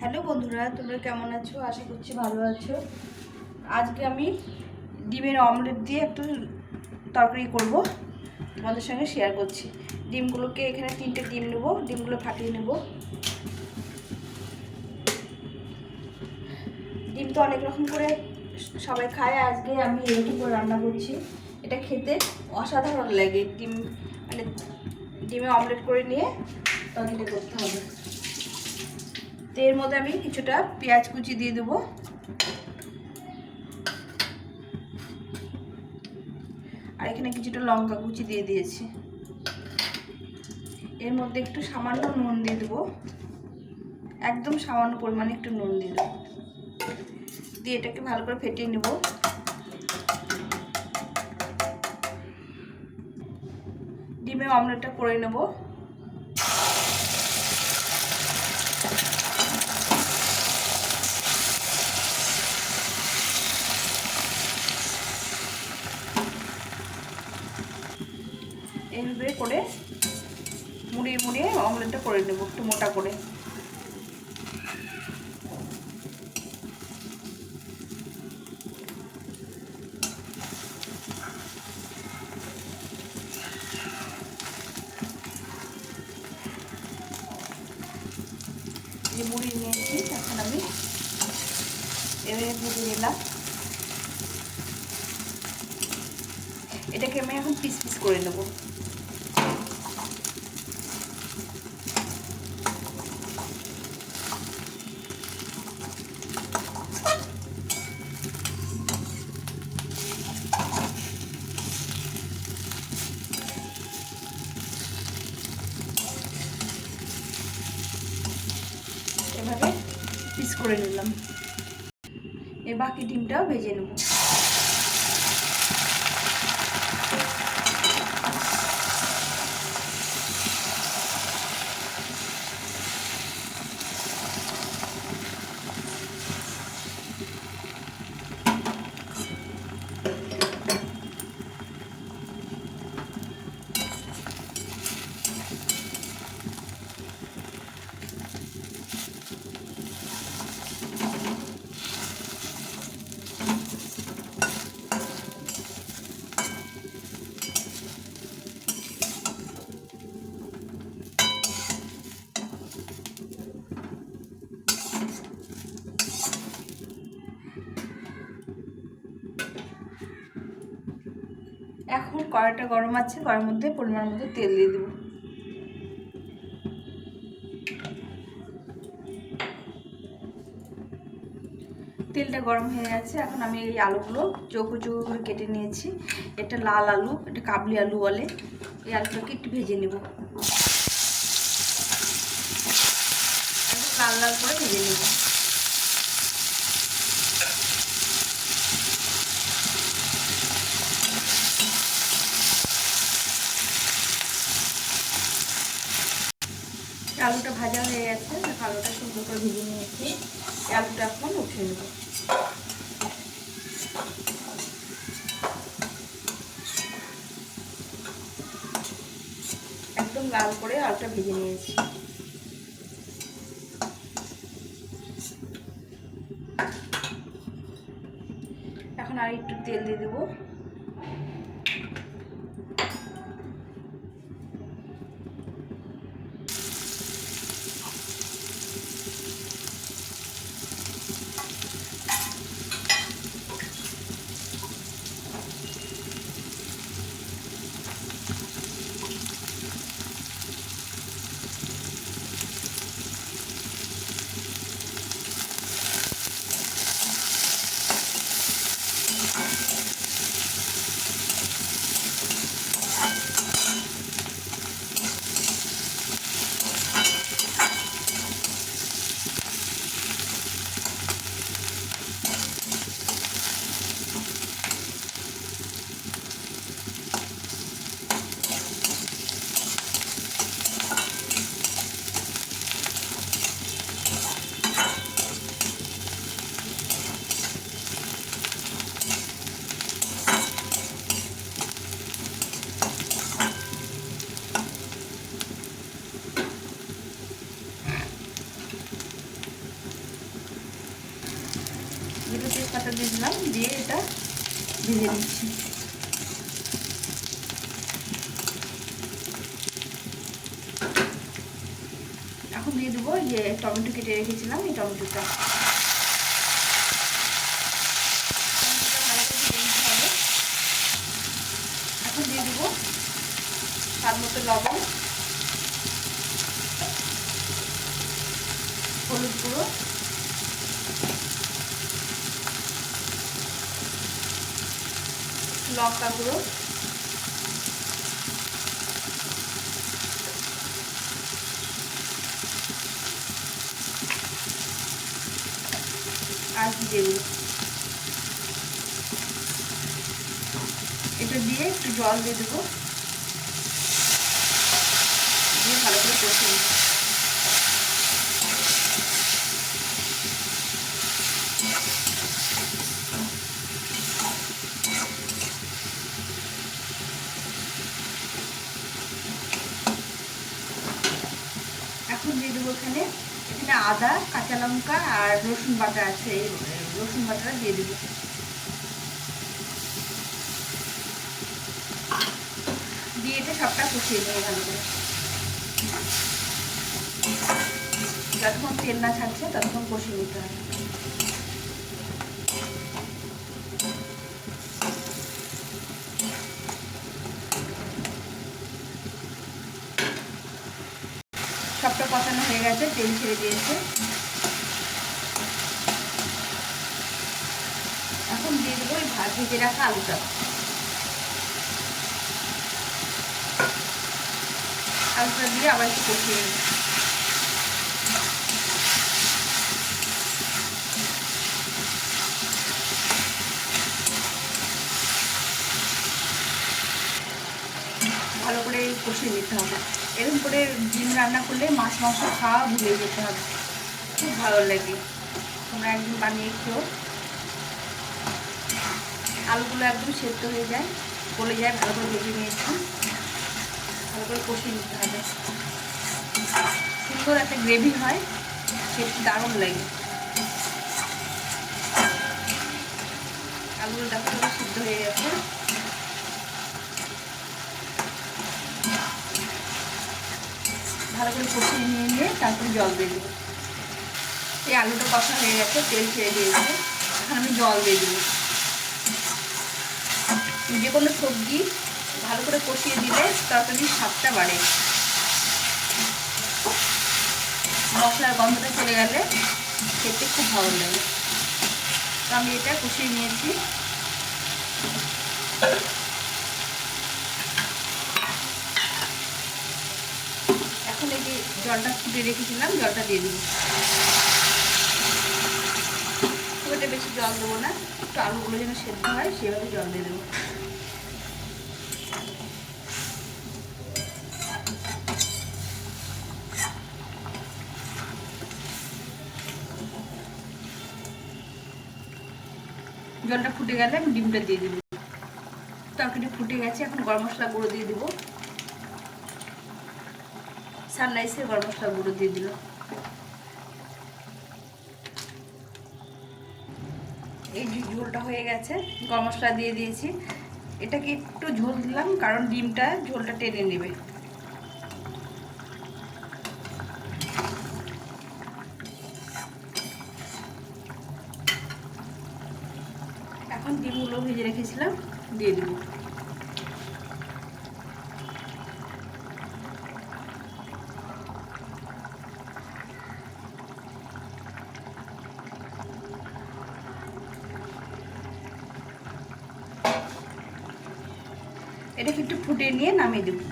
Hello বন্ধুরা, তোমরা কেমন আছো? আশা করছি ভালো আছো। আজকে আমি ডিমের অমলেট দিয়ে একটু তরকারি করব। তোমাদের সঙ্গে শেয়ার করছি। ডিমগুলোকে এখানে তিনটে ডিম নেব, ডিমগুলো ফাটিয়ে নেব। ডিম তো অনেক রকম করে সবাই খায়। আজকে আমি এরকম করে রান্না করছি। এটা খেতে অসাধারণ লাগে। ডিম মানে ডিমে অমলেট করে নিয়ে তরকারি করতে হবে। তো এর মধ্যে আমি কিছুটা পেঁয়াজ কুচি দিয়ে দেবো। আর এখানে কিছুটা লঙ্কা কুচি দিয়ে দিয়েছি। এর মধ্যে একটু সামান্য নুন দিয়ে দেবো। একদম সামান্য পরিমাণে একটু নুন দিয়ে দেবো। দিয়ে এটাকে ভালো করে ফেটিয়ে নেব। ডিমের অমলেটটা করে নেব। এইভাবে করে মুড়িয়ে মুড়িয়ে অমলেটটা করে নেব, একটু মোটা করে। যে মুড়ি নিয়েছি, এখন আমি এভাবে ভেজে নিলাম। এটাকে আমি এখন পিস পিস করে নেব। এভাবে পিস করে নিলাম। এ বাকি ডিমটাও ভেজে নেব এখন কড়াইটা গরম আছে, কড়াইয়ের মধ্যে পরিমাণ মতো তেল দিয়ে দেবো। তেলটা গরম হয়ে গেছে, এখন আমি এই আলুগুলো চৌকো চৌকো করে কেটে নিয়েছি। এটা লাল আলু, এটা কাবলি আলু বলে, এই আলুটাকে একটু ভেজে নেব। লাল লাল করে ভেজে নেব। আলুটা ভাজা হয়ে গেছে, আলুটা সুন্দর করে ভেজে নিয়েছি। আলুটা এখন উঠে নেব। একদম লাল করে আলুটা ভেজে নিয়েছি। এখন আর একটু তেল দিয়ে দেবো। তেজপাতা দিয়ে দিলাম দিয়ে এটা ভেজে নিচ্ছি। এখন দিয়ে দেবো যে টমেটো কেটে রেখেছিলাম এই টমেটোটা। এখন দিয়ে দেবো স্বাদ মতো লবণ হলুদ গুঁড়ো। লঙ্কা গুঁড়ো। আর কি দেবো? এটা দিয়ে একটু জল দিয়ে দেবো। দিয়ে ভালো করে কষে নেব। এখন এখানে আদা, কাঁচা লঙ্কা আর রসুন বাটা আছে। এই রসুন বাটাটা দিয়ে দেবো। দিয়ে এটা সবটা কষিয়ে নেব ভালো করে। যতক্ষণ তেল না ছাড়ছে ততক্ষণ কষিয়ে নিতে হবে। সবটা কষানো হয়ে গেছে, তেল ছেড়ে দিয়েছে। এখন দিয়ে দেবো ওই ভাত ভেজে রাখা আলুটা। আলুটা দিয়ে আবার একটু কষিয়ে নেব ভালো করে কষিয়ে নিতে হবে। এরকম করে ডিম রান্না করলে মাছ, মাংস খাওয়া ভুলে যেতে হবে। খুব ভালো লাগে। তোমরা একদিন বানিয়ে খেও। আলুগুলো একদম সেদ্ধ হয়ে যায়, গলে যায়, ভালো করে ভেজে নিয়েছি। ভালো করে কষিয়ে নিতে হবে। সুন্দর একটা গ্রেভি হয়, খেতে দারুণ লাগে। আলুগুলো দেখো, সিদ্ধ হয়ে গেছে। ভালো করে কষিয়ে নিয়ে নিয়ে তারপরে জল দিয়ে দেবো। এই আলুটা কষা হয়ে গেছে, তেল ছেড়ে দিয়েছে। এখন আমি জল দিয়ে দেবো। যে কোনো সবজি ভালো করে কষিয়ে দিলে তরকারির স্বাদটা বাড়ে। মশলার গন্ধটা চলে গেলে খেতে খুব ভালো লাগে। তো আমি এটা কষিয়ে নিয়েছি। এখন এই যে জলটা ফুটে রেখেছিলাম, জলটা দিয়ে দিব। খুব বেশি জল দেবো না, একটু আলুগুলো যেন সেদ্ধ হয়, সেভাবে জল দিয়ে দেবো। জলটা ফুটে গেলে আমি ডিমটা দিয়ে দেবো। তরকারি ফুটে গেছে, এখন গরম মশলা গুঁড়ো দিয়ে দেবো। সানরাইসের গরম মশলা গুঁড়ো দিয়ে দিল। এই ঝোলটা হয়ে গেছে, গরম মশলা দিয়ে দিয়েছি। এটাকে একটু ঝোল দিলাম, কারণ ডিমটা ঝোলটা টেনে নেবে। এখন ডিমগুলো ভেজে রেখেছিলাম, দিয়ে দেবো এটাকে নিয়ে নামিয়ে দেবো।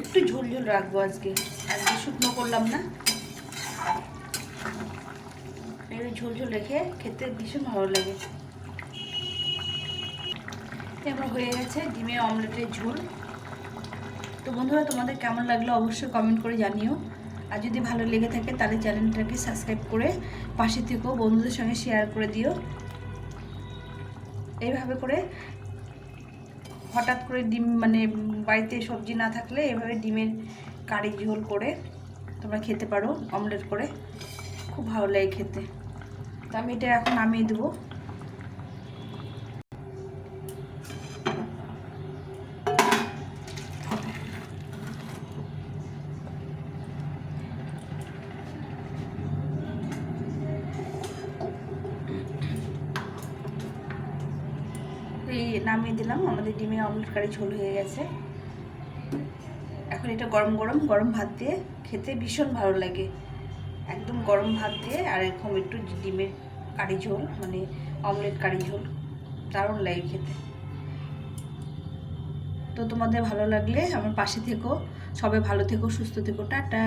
একটু ঝোল ঝোল রাখব আজকে। আজকে শুকনো করলাম না। ঝোল ঝোল রেখে খেতে ভীষণ ভালো লাগে। এবার হয়ে গেছে ডিমের অমলেটের ঝোল। তো বন্ধুরা, তোমাদের কেমন লাগল অবশ্যই কমেন্ট করে জানিও। আর যদি ভালো লেগে থাকে তাহলে চ্যানেলটাকে সাবস্ক্রাইব করে পাশে থেকেও বন্ধুদের সঙ্গে শেয়ার করে দিও। এইভাবে করে হঠাৎ করে ডিম মানে বাড়িতে সবজি না থাকলে এভাবে ডিমের কারি ঝোল করে তোমরা খেতে পারো অমলেট করে। খুব ভালো লাগে খেতে। তো আমি এটা এখন নামিয়ে দেবো। ডিমের অমলেট কারি ঝোল হয়ে গেছে। এখন এটা গরম গরম গরম ভাত দিয়ে খেতে ভীষণ ভালো লাগে। একদম গরম ভাত দিয়ে আর এরকম একটু ডিমের কারি ঝোল মানে অমলেট কারি ঝোল, দারুণ লাগে খেতে। তো তোমাদের ভালো লাগলে আমার পাশে থেকো, সবাই ভালো থেকো, সুস্থ থেকো, টাটা।